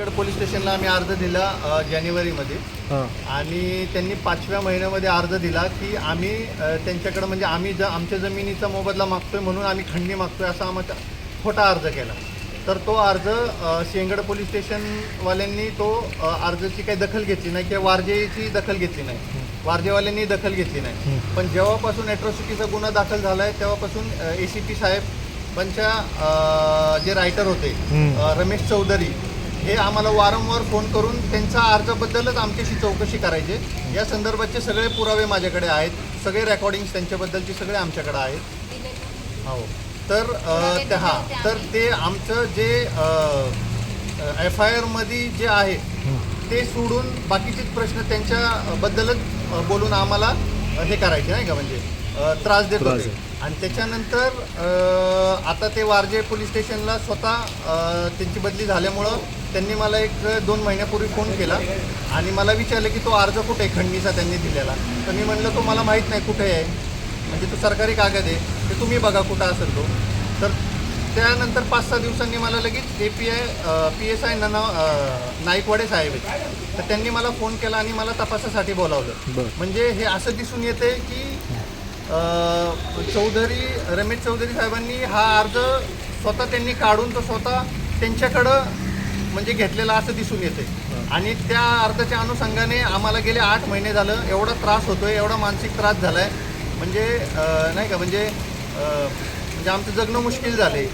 गड पोलीस स्टेशनला आम्ही अर्ज दिला अ, जानेवारीमध्ये. आणि त्यांनी पाचव्या महिन्यामध्ये अर्ज दिला की आम्ही अ, त्यांच्याकडं म्हणजे आम्ही ज आमच्या जमिनीचा मोबदला मागतोय म्हणून आम्ही खंडणी मागतोय असा आमचा खोटा अर्ज केला. तर तो अर्ज अ, शेंगड पोलीस स्टेशनवाल्यांनी तो अ, अर्जाची काही दखल घेतली नाही किंवा वारजेची दखल घेतली नाही. वारजेवाल्यांनी दखल घेतली नाही. पण जेव्हापासून ॲट्रॉसिटीचा गुन्हा दाखल झाला आहे तेव्हापासून ए सी पी साहेबांच्या अ, जे रायटर होते. अ, रमेश चौधरी हे आम्हाला वारंवार फोन करून त्यांच्या अर्जाबद्दलच आमच्याशी चौकशी करायचे. या संदर्भाचे सगळे पुरावे माझ्याकडे आहेत. सगळे रेकॉर्डिंग्स त्यांच्याबद्दलचे सगळे आमच्याकडे आहेत. हो. तर अ, ते हां. तर ते आमचं जे एफ आय आरमध्ये जे आहे ते सोडून बाकीचेच प्रश्न त्यांच्याबद्दलच बोलून आम्हाला हे करायचे नाही का म्हणजे? त्रास देत त्रास होते. आणि त्याच्यानंतर अ, आता ते वारजे पोलीस स्टेशनला स्वतः अ, त्यांची बदली झाल्यामुळं त्यांनी मला एक दोन महिन्यापूर्वी फोन केला आणि मला विचारलं की तो अर्ज कुठे आहे? खंडणीचा त्यांनी दिलेला. तर मी म्हणलं तो मला माहीत नाही कुठे आहे. म्हणजे तो सरकारी कागद आहे. ते तुम्ही बघा कुठं असेल तो. तर त्यानंतर पाच सहा दिवसांनी मला लगेच A P I P S I Nana Naikwade साहेब आहेत. तर त्यांनी मला फोन केला आणि मला तपासासाठी बोलावलं. बरं. म्हणजे हे असं दिसून येते की चौधरी रमेश चौधरी साहेबांनी हा अर्ज स्वतः त्यांनी काढून तो स्वतः त्यांच्याकडं म्हणजे घेतलेला असं दिसून येते आणि त्या अर्जाच्या अनुषंगाने आम्हाला गेले आठ महिने झालं. एवढा त्रास होतोय एवढा मानसिक त्रास झाला आहे म्हणजे नाही का म्हणजे म्हणजे आमचं जगणं मुश्किल झालं आहे